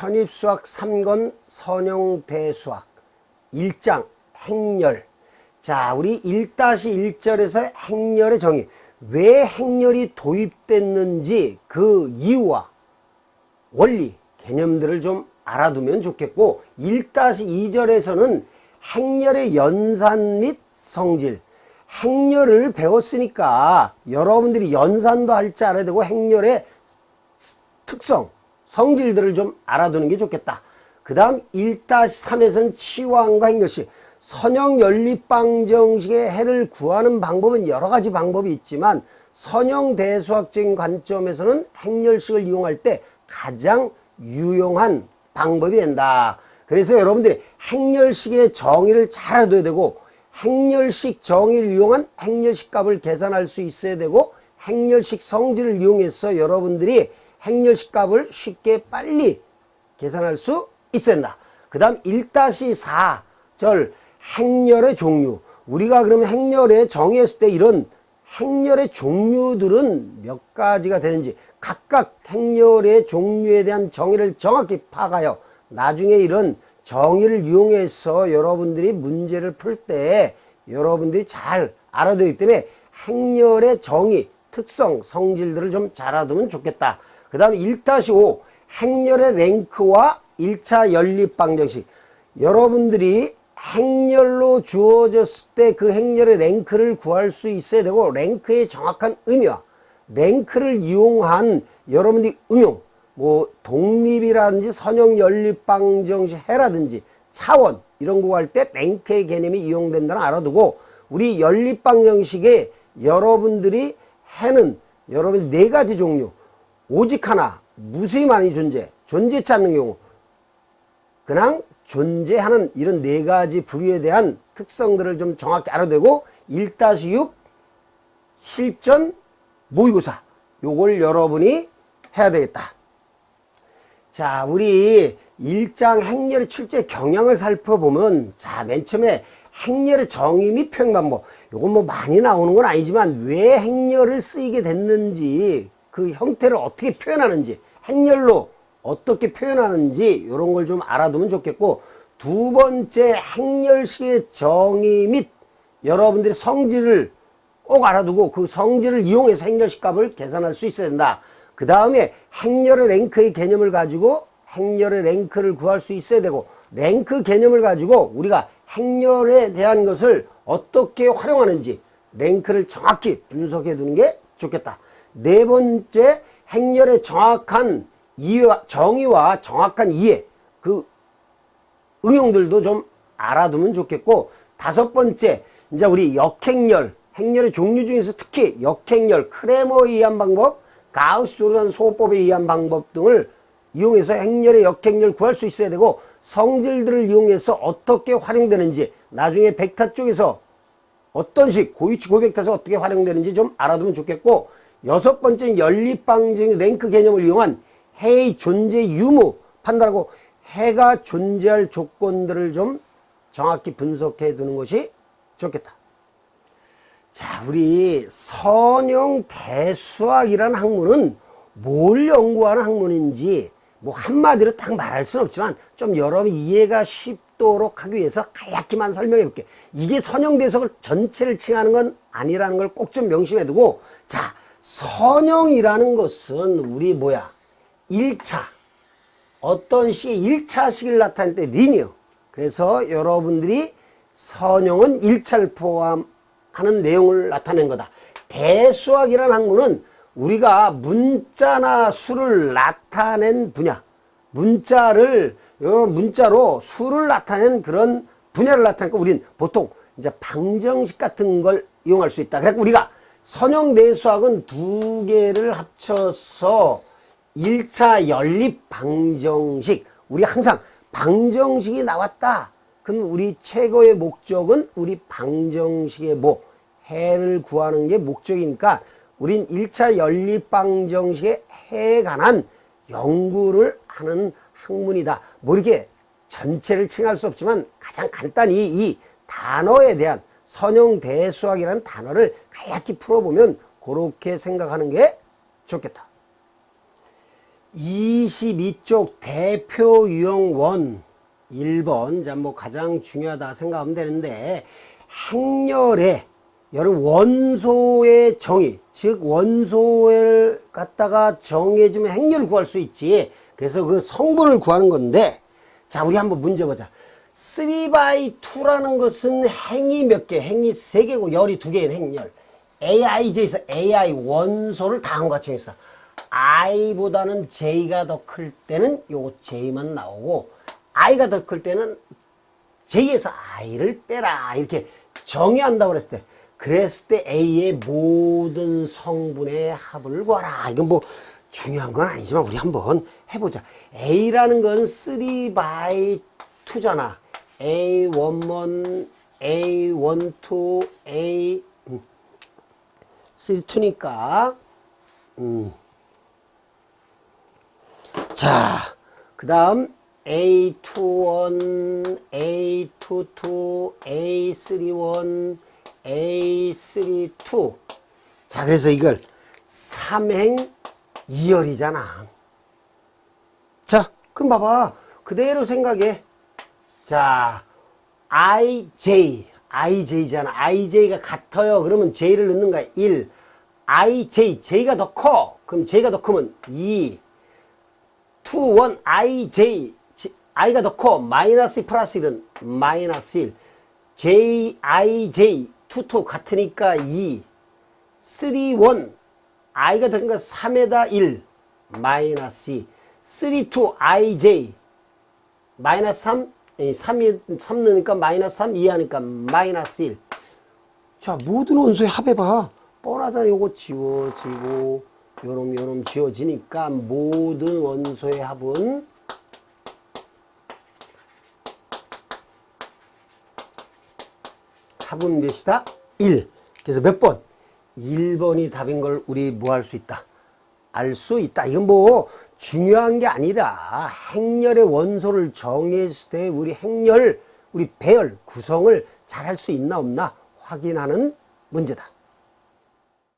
편입수학 3권 선형대수학 1장 행렬. 자 우리 1-1절에서 행렬의 정의. 왜 행렬이 도입됐는지 그 이유와 원리 개념들을 좀 알아두면 좋겠고 1-2절에서는 행렬의 연산 및 성질. 행렬을 배웠으니까 여러분들이 연산도 할 줄 알아야 되고 행렬의 특성, 성질들을 좀 알아두는 게 좋겠다. 그 다음 1-3에서는 치왕과 행렬식 선형 연립방정식의 해를 구하는 방법은 여러 가지 방법이 있지만 선형 대수학적인 관점에서는 행렬식을 이용할 때 가장 유용한 방법이 된다. 그래서 여러분들이 행렬식의 정의를 잘 알아둬야 되고 행렬식 정의를 이용한 행렬식 값을 계산할 수 있어야 되고 행렬식 성질을 이용해서 여러분들이 행렬식 값을 쉽게 빨리 계산할 수 된다. 그 다음 1-4절 행렬의 종류 우리가 그러면 행렬에 정의했을 때 이런 행렬의 종류들은 몇 가지가 되는지 각각 행렬의 종류에 대한 정의를 정확히 파가요. 나중에 이런 정의를 이용해서 여러분들이 문제를 풀 때 여러분들이 잘 알아두기 때문에 행렬의 정의, 특성, 성질들을 좀 잘 알아두면 좋겠다. 그 다음 1-5 행렬의 랭크와 1차 연립 방정식. 여러분들이 행렬로 주어졌을 때 그 행렬의 랭크를 구할 수 있어야 되고 랭크의 정확한 의미와 랭크를 이용한 여러분들이 응용 뭐 독립이라든지 선형 연립 방정식 해라든지 차원 이런 거 구할 때 랭크의 개념이 이용된다는 알아두고 우리 연립 방정식에 여러분들이 해는 여러분 네 가지 종류 오직 하나 무수히 많이 존재 존재치 않는 경우 그냥 존재하는 이런 네 가지 부류에 대한 특성들을 좀 정확히 알아두고 1-6 실전 모의고사 요걸 여러분이 해야 되겠다. 자, 우리 일장 행렬의 출제 경향을 살펴보면 자, 맨 처음에 행렬의 정의 및 표현 방법 요건 뭐 많이 나오는 건 아니지만 왜 행렬을 쓰이게 됐는지 그 형태를 어떻게 표현하는지 행렬로 어떻게 표현하는지 이런 걸 좀 알아두면 좋겠고 두 번째 행렬식의 정의 및 여러분들의 성질을 꼭 알아두고 그 성질을 이용해서 행렬식 값을 계산할 수 있어야 된다. 그 다음에 행렬의 랭크의 개념을 가지고 행렬의 랭크를 구할 수 있어야 되고 랭크 개념을 가지고 우리가 행렬에 대한 것을 어떻게 활용하는지 랭크를 정확히 분석해 두는 게 좋겠다. 네 번째 행렬의 정확한 이해와 정의와 정확한 이해 그 응용들도 좀 알아두면 좋겠고 다섯 번째 이제 우리 역행렬 행렬의 종류 중에서 특히 역행렬 크레머에 의한 방법 가우스 도르단 소호법에 의한 방법 등을 이용해서 행렬의 역행렬 구할 수 있어야 되고 성질들을 이용해서 어떻게 활용되는지 나중에 벡터 쪽에서 어떤 식 고위치 고벡터에서 어떻게 활용되는지 좀 알아두면 좋겠고 여섯 번째는 연립방정 랭크 개념을 이용한 해의 존재 유무 판단하고 해가 존재할 조건들을 좀 정확히 분석해 두는 것이 좋겠다. 자, 우리 선형 대수학이라는 학문은 뭘 연구하는 학문인지 뭐 한마디로 딱 말할 수는 없지만 좀 여러분 이해가 쉽 도록 하기 위해서 간략히만 설명해 볼게. 이게 선형 대수학을 전체를 칭하는 건 아니라는 걸 꼭 좀 명심해 두고 자, 선형이라는 것은 우리 뭐야? 1차 어떤 식의 1차 식을 나타낼 때 리니어 그래서 여러분들이 선형은 1차를 포함하는 내용을 나타낸 거다 대수학이라는 학문은 우리가 문자나 수를 나타낸 분야 문자를 문자로 수를 나타낸 그런 분야를 나타내니까 우린 보통 이제 방정식 같은 걸 이용할 수 있다. 그래서 우리가 선형 대수학은 두 개를 합쳐서 1차 연립 방정식 우리 항상 방정식이 나왔다. 그럼 우리 최고의 목적은 우리 방정식의 뭐 해를 구하는 게 목적이니까 우린 1차 연립 방정식의 해에 관한 연구를 하는 학문이다. 뭐 이렇게 전체를 칭할 수 없지만 가장 간단히 이 단어에 대한 선형 대수학이라는 단어를 간략히 풀어보면 그렇게 생각하는 게 좋겠다. 22쪽 대표 유형 원 1번 자 뭐 가장 중요하다 생각하면 되는데 행렬의 여러분 원소의 정의 즉 원소를 갖다가 정해주면 행렬을 구할 수 있지 그래서 그 성분을 구하는 건데 자 우리 한번 문제 보자. 3x2라는 것은 행이 몇 개? 행이 세개고 열이 두개인 행렬 AIJ에서 AI 원소를 다한 것 정했어 I보다는 J가 더 클 때는 요거 J만 나오고 I가 더 클 때는 J에서 I를 빼라. 이렇게 정의한다고 그랬을 때 그랬을 때 A의 모든 성분의 합을 구하라. 이건 뭐 중요한 건 아니지만 우리 한번 해보자 A라는 건 3by 2잖아 A11 A12 A 3, 2니까 음. 자, 그 다음 A21, A22, A31, A32. 자, 그래서 이걸 삼행 2열이잖아. 자, 그럼 봐봐. 그대로 생각해. 자, IJ, IJ잖아. IJ가 같아요. 그러면 J를 넣는 거야. 1. IJ, J가 더 커. 그럼 J가 더 크면 2. 2, 1, IJ, 지- I가 더 커. 마이너스 2 플러스 1은 마이너스 1. J, IJ, 2, 2 같으니까 2. 3, 1, I가 더니까 3에다 1. 마이너스 2. 3, 2, IJ. 마이너스 3, 3이, 3 넣으니까 마이너스 3, 2 하니까 마이너스 1. 자, 모든 원소의 합해봐. 뻔하잖아. 요거 지워지고, 요놈, 요놈 지워지니까 모든 원소의 합은 합은 몇이다? 1. 그래서 몇 번? 1번이 답인 걸 우리 뭐 할 수 있다? 알 수 있다. 이건 뭐 중요한 게 아니라 행렬의 원소를 정했을 때 우리 행렬, 우리 배열, 구성을 잘 할 수 있나 없나 확인하는 문제다.